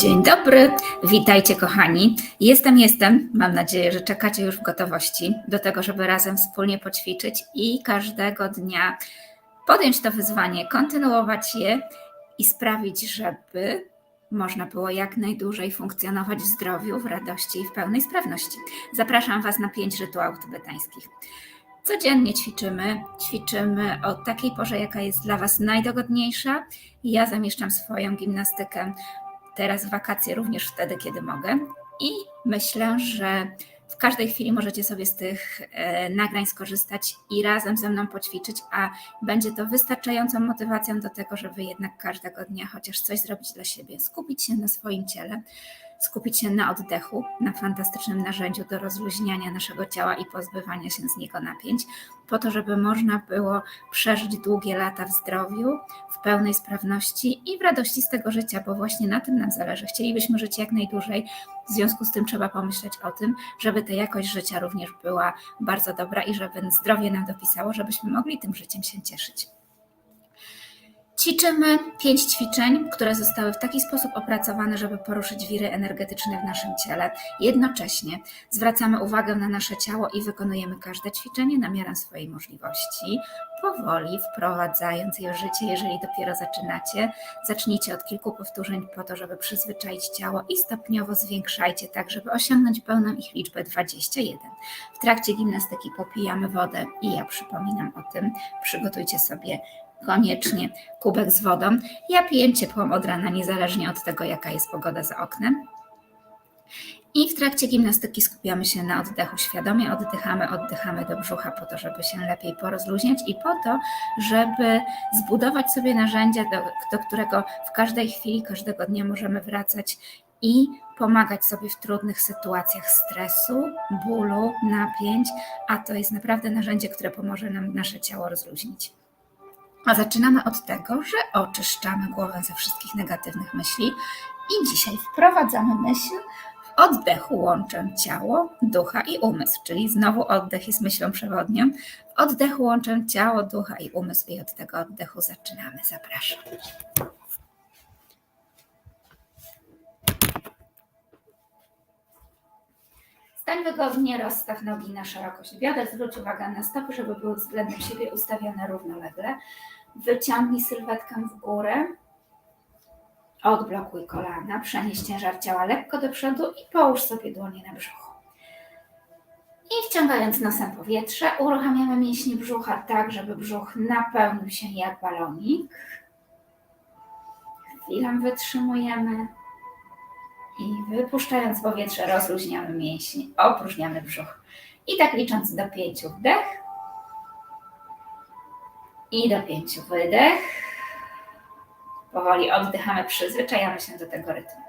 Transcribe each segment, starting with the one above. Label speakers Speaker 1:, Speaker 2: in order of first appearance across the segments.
Speaker 1: Dzień dobry, witajcie kochani. Jestem, jestem. Mam nadzieję, że czekacie już w gotowości do tego, żeby razem wspólnie poćwiczyć i każdego dnia podjąć to wyzwanie, kontynuować je i sprawić, żeby można było jak najdłużej funkcjonować w zdrowiu, w radości i w pełnej sprawności. Zapraszam Was na pięć rytuałów tybetańskich. Codziennie ćwiczymy, ćwiczymy o takiej porze, jaka jest dla Was najdogodniejsza. Ja zamieszczam swoją gimnastykę teraz wakacje również wtedy, kiedy mogę. I myślę, że w każdej chwili możecie sobie z tych e, nagrań skorzystać i razem ze mną poćwiczyć, a będzie to wystarczającą motywacją do tego, żeby jednak każdego dnia chociaż coś zrobić dla siebie, skupić się na swoim ciele, skupić się na oddechu, na fantastycznym narzędziu do rozluźniania naszego ciała i pozbywania się z niego napięć, po to, żeby można było przeżyć długie lata w zdrowiu, w pełnej sprawności i w radości z tego życia, bo właśnie na tym nam zależy. Chcielibyśmy żyć jak najdłużej, w związku z tym trzeba pomyśleć o tym, żeby ta jakość życia również była bardzo dobra i żeby zdrowie nam dopisało, żebyśmy mogli tym życiem się cieszyć. Ćwiczymy pięć ćwiczeń, które zostały w taki sposób opracowane, żeby poruszyć wiry energetyczne w naszym ciele. Jednocześnie zwracamy uwagę na nasze ciało i wykonujemy każde ćwiczenie na miarę swojej możliwości, powoli wprowadzając je w życie. Jeżeli dopiero zaczynacie, zacznijcie od kilku powtórzeń po to, żeby przyzwyczaić ciało i stopniowo zwiększajcie tak, żeby osiągnąć pełną ich liczbę 21. W trakcie gimnastyki popijamy wodę i ja przypominam o tym. Przygotujcie sobie koniecznie kubek z wodą. Ja piję ciepłą od rana, niezależnie od tego, jaka jest pogoda za oknem. I w trakcie gimnastyki skupiamy się na oddechu. Świadomie oddychamy, oddychamy do brzucha po to, żeby się lepiej porozluźniać i po to, żeby zbudować sobie narzędzie, do, do którego w każdej chwili, każdego dnia możemy wracać i pomagać sobie w trudnych sytuacjach stresu, bólu, napięć, a to jest naprawdę narzędzie, które pomoże nam nasze ciało rozluźnić. A zaczynamy od tego, że oczyszczamy głowę ze wszystkich negatywnych myśli i dzisiaj wprowadzamy myśl w oddechu łączę ciało, ducha i umysł, czyli znowu oddech jest myślą przewodnią. W oddechu łączę ciało, ducha i umysł i od tego oddechu zaczynamy. Zapraszam. Stań wygodnie, rozstaw nogi na szerokość bioder, zwróć uwagę na stopy, żeby były względem siebie ustawione równolegle. Wyciągnij sylwetkę w górę, odblokuj kolana, przenieś ciężar ciała lekko do przodu i połóż sobie dłonie na brzuchu. I wciągając nosem powietrze, uruchamiamy mięśnie brzucha tak, żeby brzuch napełnił się jak balonik. Chwilę wytrzymujemy. I wypuszczając powietrze, rozluźniamy mięśnie, opróżniamy brzuch. I tak licząc do pięciu wdech. I do pięciu wydech. Powoli oddychamy, przyzwyczajamy się do tego rytmu.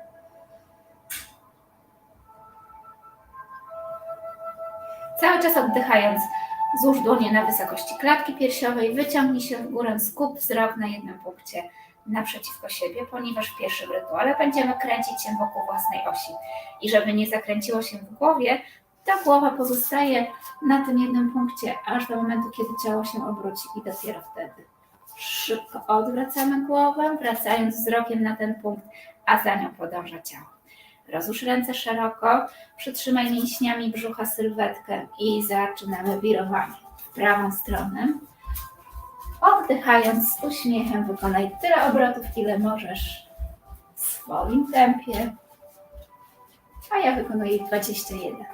Speaker 1: Cały czas oddychając, złóż dłonie na wysokości klatki piersiowej, wyciągnij się w górę, skup wzrok na jednym punkcie naprzeciwko siebie, ponieważ w pierwszym rytuale będziemy kręcić się wokół własnej osi. I żeby nie zakręciło się w głowie, ta głowa pozostaje na tym jednym punkcie, aż do momentu, kiedy ciało się obróci i dopiero wtedy szybko odwracamy głowę, wracając wzrokiem na ten punkt, a za nią podąża ciało. Rozłóż ręce szeroko, przytrzymaj mięśniami brzucha sylwetkę i zaczynamy wirowanie w prawą stronę. Oddychając z uśmiechem, wykonaj tyle obrotów, ile możesz w swoim tempie. A ja wykonuję 21.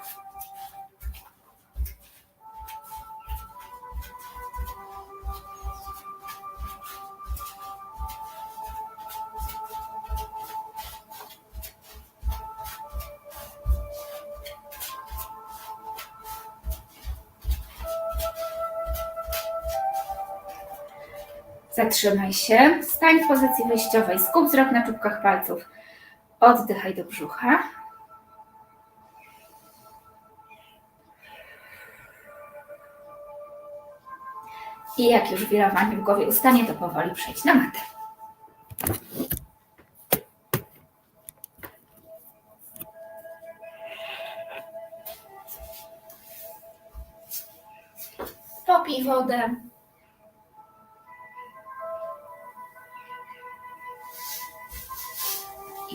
Speaker 1: Zatrzymaj się, stań w pozycji wyjściowej, skup wzrok na czubkach palców. Oddychaj do brzucha. I jak już wirowanie w głowie ustanie, to powoli przejdź na matę. Popij wodę.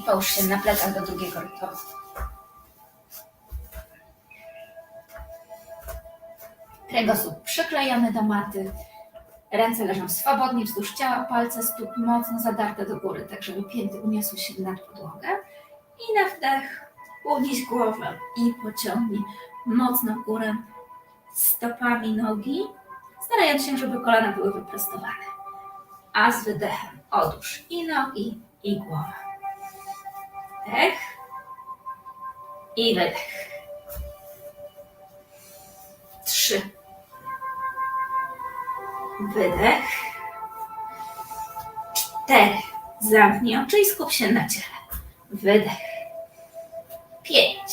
Speaker 1: Połóż się na plecach do drugiego rytuału. Kręgosłup przyklejony do maty. Ręce leżą swobodnie wzdłuż ciała, palce stóp mocno zadarte do góry, tak żeby pięty uniosły się nad podłogę. I na wdech unieś głowę i pociągnij mocno w górę stopami nogi, starając się, żeby kolana były wyprostowane. A z wydechem odłóż i nogi, i głowę. Wdech i wydech. Trzy. Wydech. Cztery. Zamknij oczy i skup się na ciele. Wydech. Pięć.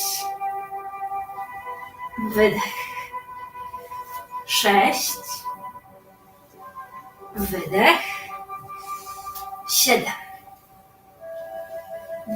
Speaker 1: Wydech. Sześć. Wydech. Siedem.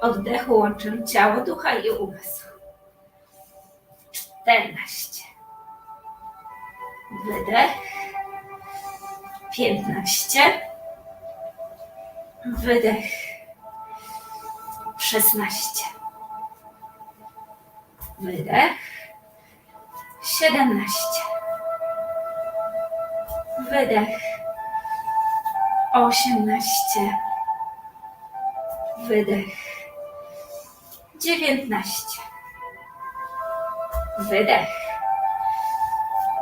Speaker 1: Oddechu łączymy ciało, ducha i umysł. Czternaście. Wydech. Piętnaście. Wydech. Szesnaście. Wydech. Siedemnaście. Wydech. Osiemnaście. Wydech. Dziewiętnaście. Wydech.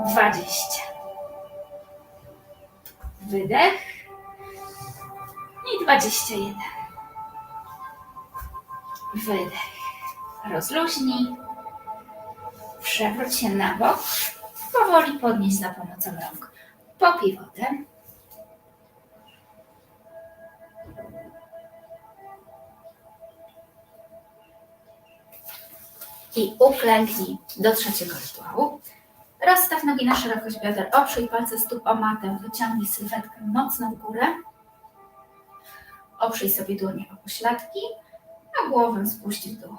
Speaker 1: Dwadzieścia. Wydech. I dwadzieścia jeden. Wydech. Rozluźnij. Przewróć się na bok. Powoli podnieś za pomocą rąk. Popij wodę. I uklęknij do trzeciego rytuału. Rozstaw nogi na szerokość bioder, oprzyj palce stóp o matę, wyciągnij sylwetkę mocno w górę. Oprzyj sobie dłonie o pośladki, a głowę spuść w dół.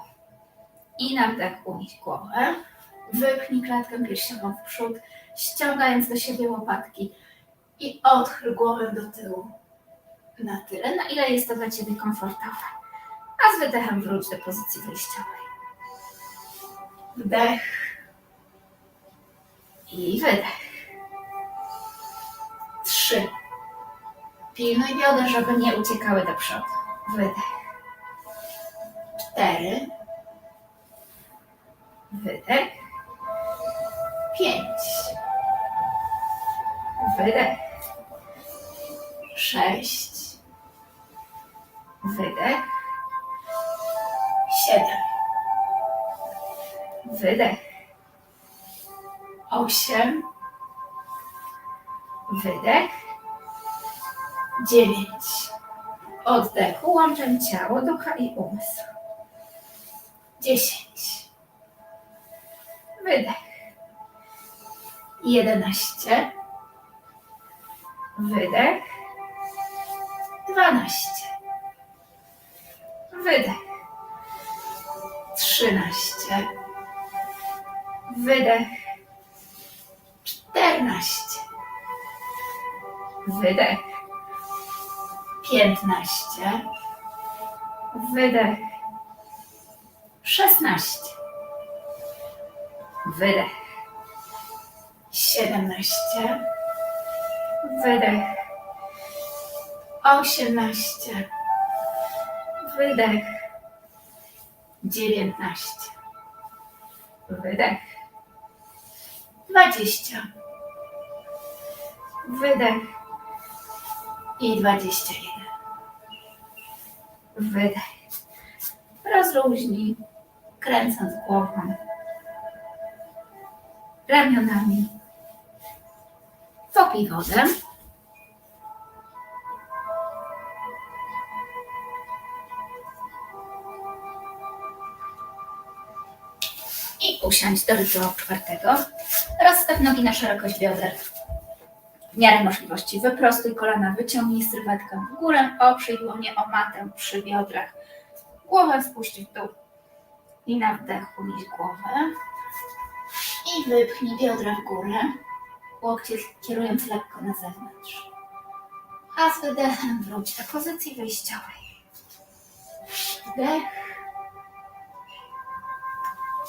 Speaker 1: I na wdech unieś głowę. Wypchnij klatkę piersiową w przód, ściągając do siebie łopatki i odchyl głowę do tyłu na tyle, na ile jest to dla Ciebie komfortowe. A z wydechem wróć do pozycji wyjściowej. Wdech i wydech. Trzy. Pilnuj bioder, żeby nie uciekały do przodu. Wydech. Cztery. Wydech. Pięć. Wydech. Sześć. Wydech. Siedem. Wydech. Osiem. Wydech. Dziewięć. Oddechu łączę ciało, ducha i umysł. Dziesięć. Wydech. Jedenaście. Wydech. Dwanaście. Wydech. Trzynaście. Wydech. Czternaście. Wydech. Piętnaście. Wydech. Szesnaście. Wydech. Siedemnaście. Wydech. Osiemnaście. Wydech. Dziewiętnaście. Wydech. Dwadzieścia. Wydech. I dwadzieścia jeden. Wydech. Rozluźnij, kręcąc głową, ramionami. Popij wodę. Usiądź do rytuału czwartego. Rozstaw nogi na szerokość bioder. W miarę możliwości wyprostuj kolana, wyciągnij sylwetkę w górę, oprzyj dłonie o matę przy biodrach. Głowę spuść w dół. I na wdech unieś głowę. I wypchnij biodra w górę, łokcie kierując lekko na zewnątrz. A z wydechem wróć do pozycji wyjściowej. Wdech.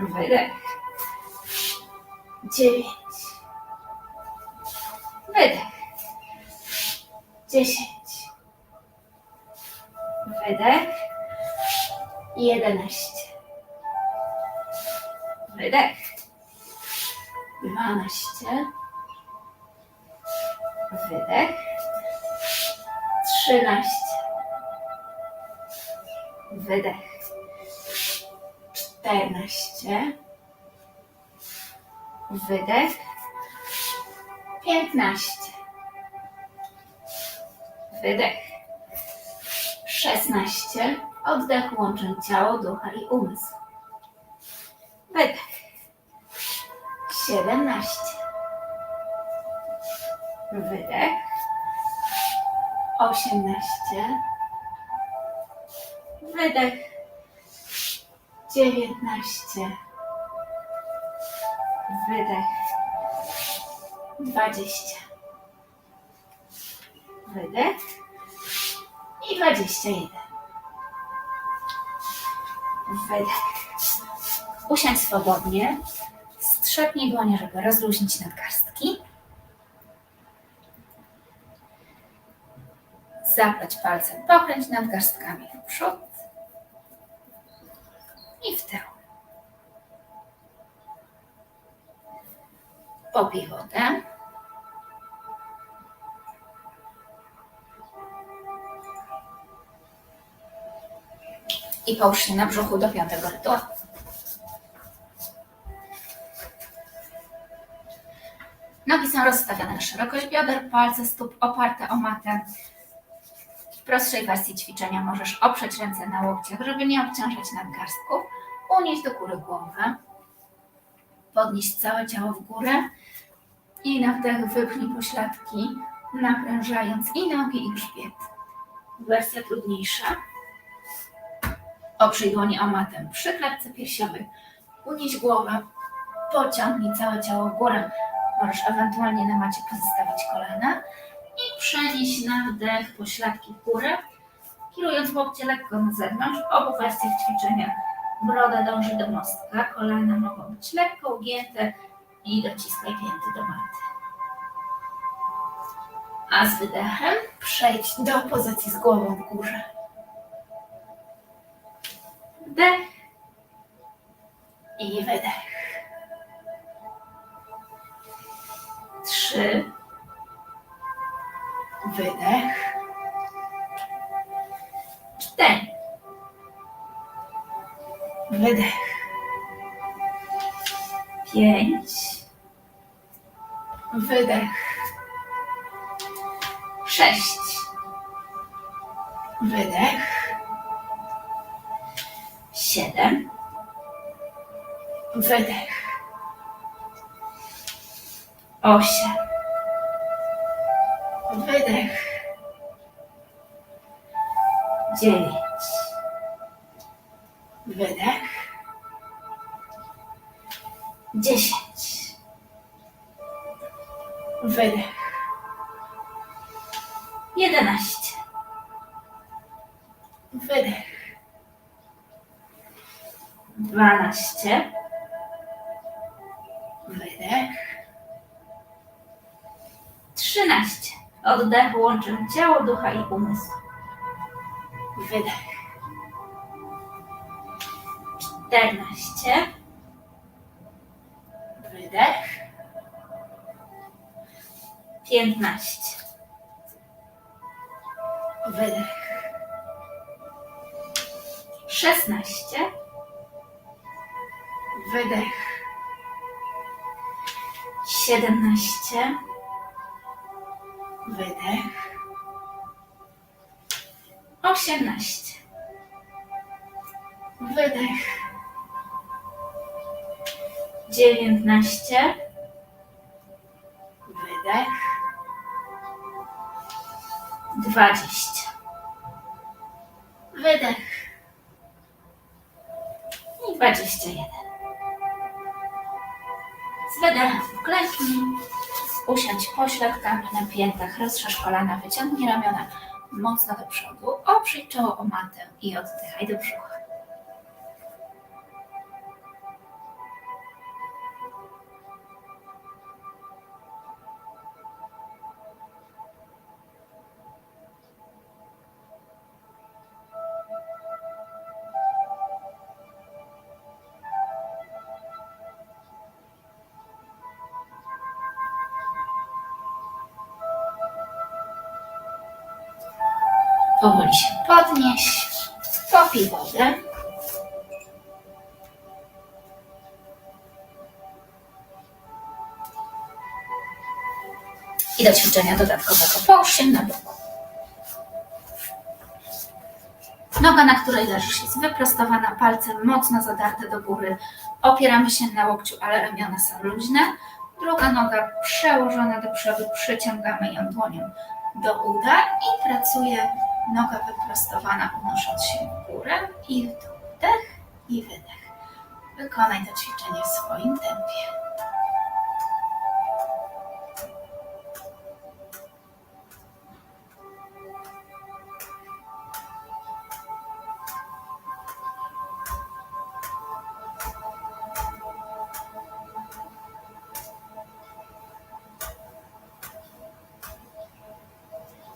Speaker 1: Wydech. Dziewięć. Wydech. Dziesięć. Wydech. Jedenaście. Wydech. Dwanaście. Wydech. Trzynaście. Wydech. Czternaście. Wydech. Piętnaście. Wydech. Szesnaście. Oddech łączę ciało, ducha i umysł. Wydech. Siedemnaście. Wydech. Osiemnaście. Wydech. Dziewiętnaście. Wydech. Dwadzieścia. Wydech. I dwadzieścia jeden. Wydech. Usiądź swobodnie. Strzepnij dłonie, żeby rozluźnić nadgarstki. Zapleć palcem, pokręć nadgarstkami w przód Popij wodę. I połóż się na brzuchu do piątego rytuału. Nogi są rozstawione na szerokość bioder, palce stóp oparte o matę. W prostszej wersji ćwiczenia możesz oprzeć ręce na łokciach, żeby nie obciążać nadgarstków. Unieść do góry głowę. Podnieść całe ciało w górę. I na wdech wypchnij pośladki, naprężając i nogi, i grzbiet. Wersja trudniejsza. Oprzyj dłonie o matę przy klatce piersiowej. Unieś głowę. Pociągnij całe ciało w górę. Możesz ewentualnie na macie pozostawić kolana i przenieść na wdech pośladki w górę, kierując łokcie lekko na zewnątrz. W obu wersjach ćwiczenia broda dąży do mostka, kolana mogą być lekko ugięte i dociskaj pięty do maty. A z wydechem przejdź do pozycji z głową w górze. Wdech i wydech. Trzy. Wydech. Wydech. Pięć. Wydech. Sześć. Wydech. Siedem. Wydech. Osiem. Wydech. Dziewięć. Wydech. Dwanaście. Wydech. Trzynaście. Oddech łączę ciało, ducha i umysł. Wydech. Czternaście. Wydech. Piętnaście. Wydech. Szesnaście. Wydech. Siedemnaście. Wydech. Osiemnaście. Wydech. Dziewiętnaście. Wydech. Dwadzieścia. 21. Z wedelem uklęknij, usiądź pośladkami na piętach, rozszerz kolana, wyciągnij ramiona mocno do przodu, oprzyj czoło o matę i oddychaj do przodu. Powoli się podnieś, popij wodę. I do ćwiczenia dodatkowego połóż na boku. Noga, na której leżysz, jest wyprostowana, palce mocno zadarte do góry. Opieramy się na łokciu, ale ramiona są luźne. Druga noga przełożona do przodu, przyciągamy ją dłonią do uda i pracuje noga wyprostowana, unosząc się w górę i w dół. Wdech i wydech. Wykonaj to ćwiczenie w swoim tempie.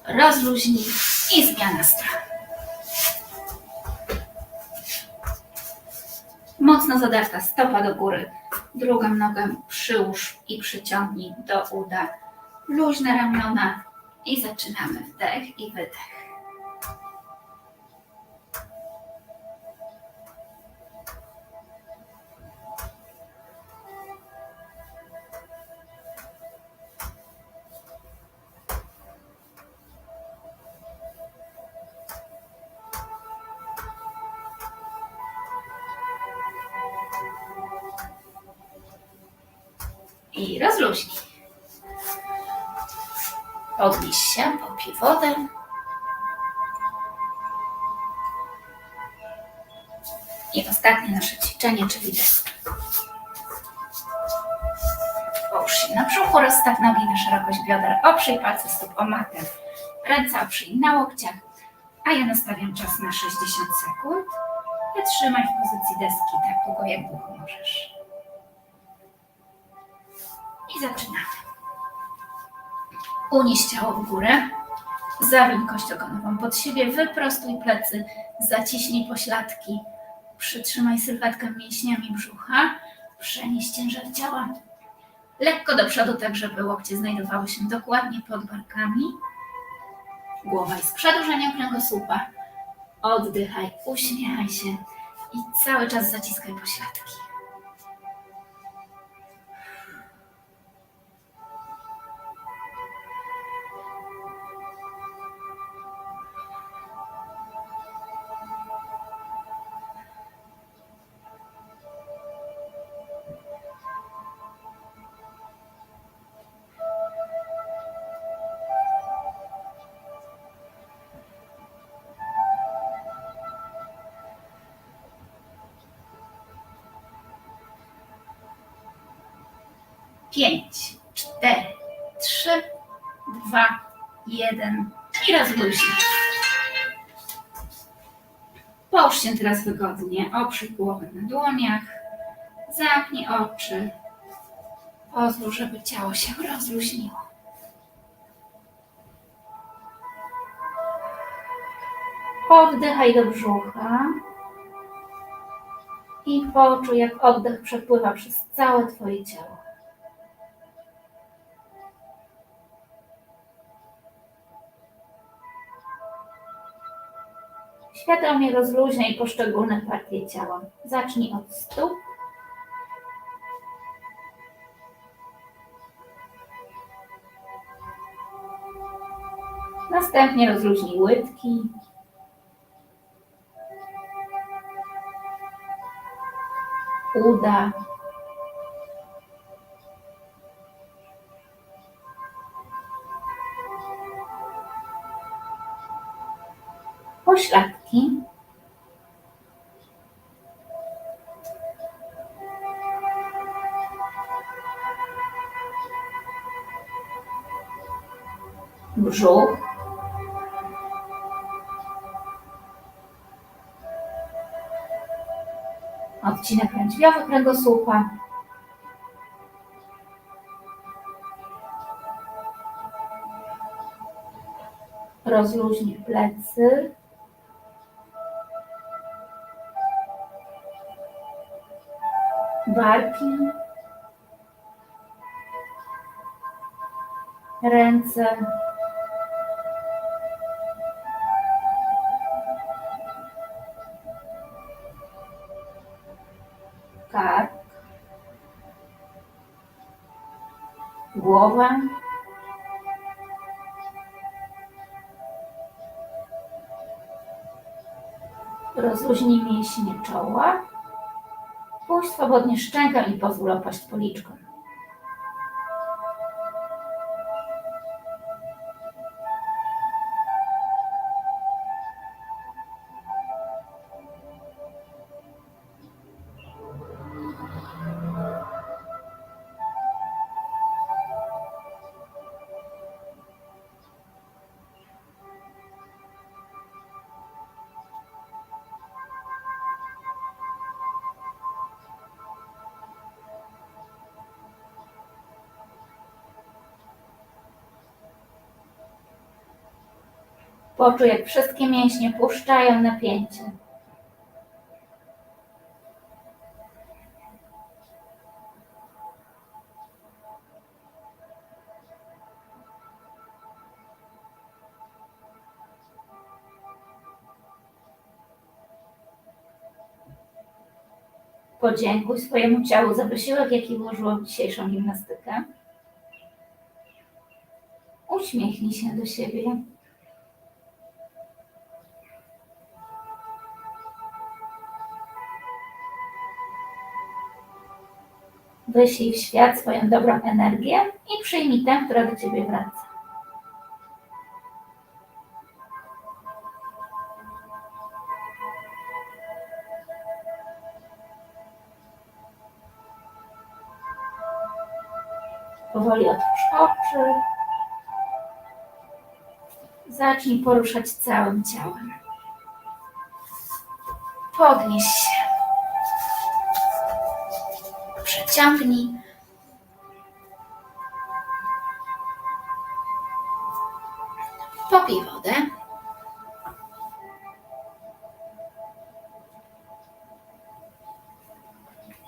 Speaker 1: Rozluźnij i zmiana strony. Mocno zadarta stopa do góry. Drugą nogę przyłóż i przyciągnij do uda. Luźne ramiona i zaczynamy wdech i wydech. I rozluźnij. Podnieś się, popij wodę. I ostatnie nasze ćwiczenie, czyli deska. Połóż się na brzuchu, rozstaw nogi na szerokość bioder, oprzyj palce stóp o matę. Ręce oprzyj na łokciach, a ja nastawiam czas na 60 sekund. Wytrzymaj w pozycji deski tak długo, jak długo możesz. Zaczynamy. Unieś ciało w górę. Zawiń kość ogonową pod siebie, wyprostuj plecy, zaciśnij pośladki, przytrzymaj sylwetkę mięśniami brzucha, przenieś ciężar ciała lekko do przodu, tak żeby łokcie znajdowały się dokładnie pod barkami. Głowa jest przedłużeniem kręgosłupa. Oddychaj, uśmiechaj się i cały czas zaciskaj pośladki. Jeden i rozluźnij. Połóż się teraz wygodnie, oprzyj głowę na dłoniach, zamknij oczy, pozwól, żeby ciało się rozluźniło. Oddychaj do brzucha i poczuj, jak oddech przepływa przez całe Twoje ciało. Świadomie rozluźniaj poszczególne partie ciała. Zacznij od stóp. Następnie rozluźnij łydki. Uda. Pośladki. Lędźwiowy kręgosłupa. Rozluźnij plecy. Barki. Ręce. Mięśnie czoła, puść swobodnie szczękę i pozwól opaść policzkom. Poczuj, jak wszystkie mięśnie puszczają napięcie. Podziękuj swojemu ciału za wysiłek, jaki włożyło w dzisiejszą gimnastykę. Uśmiechnij się do siebie. Wyślij w świat swoją dobrą energię i przyjmij tę, która do ciebie wraca. Powoli otwórz oczy. Zacznij poruszać całym ciałem. Podnieś się. Przeciągnij. Popij wodę.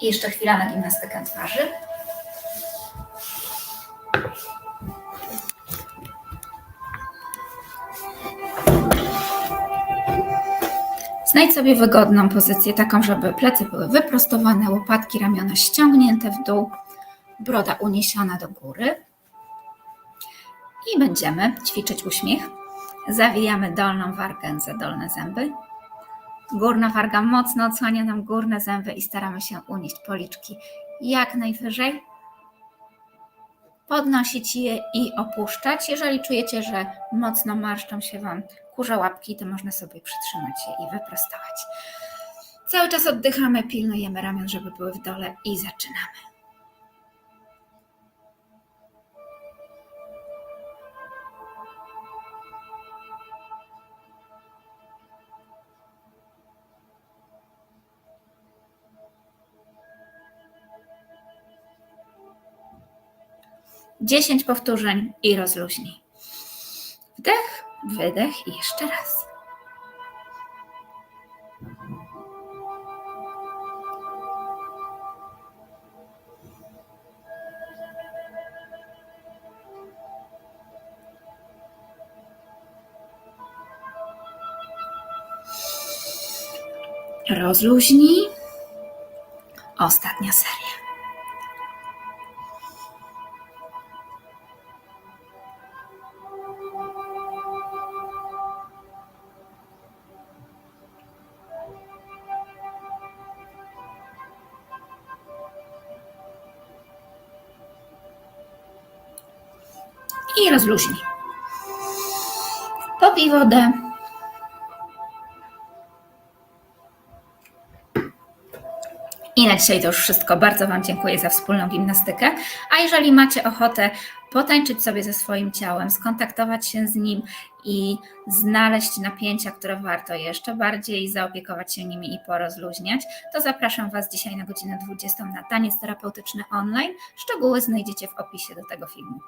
Speaker 1: Jeszcze chwila na gimnastykę twarzy. Znajdź sobie wygodną pozycję, taką, żeby plecy były wyprostowane, łopatki, ramiona ściągnięte w dół, broda uniesiona do góry. I będziemy ćwiczyć uśmiech. Zawijamy dolną wargę za dolne zęby. Górna warga mocno odsłania nam górne zęby i staramy się unieść policzki jak najwyżej. Podnosić je i opuszczać. Jeżeli czujecie, że mocno marszczą się Wam kurze łapki, to można sobie przytrzymać je i wyprostować. Cały czas oddychamy, pilnujemy ramion, żeby były w dole i zaczynamy. Dziesięć powtórzeń i rozluźnij. Wydech i jeszcze raz. Rozluźnij. Ostatnia seria. I rozluźnij. Popij wodę. I na dzisiaj to już wszystko. Bardzo Wam dziękuję za wspólną gimnastykę. A jeżeli macie ochotę potańczyć sobie ze swoim ciałem, skontaktować się z nim i znaleźć napięcia, które warto jeszcze bardziej zaopiekować się nimi i porozluźniać, to zapraszam Was dzisiaj na godzinę 20 na taniec terapeutyczny online. Szczegóły znajdziecie w opisie do tego filmu.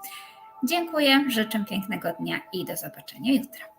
Speaker 1: Dziękuję, życzę pięknego dnia i do zobaczenia jutro.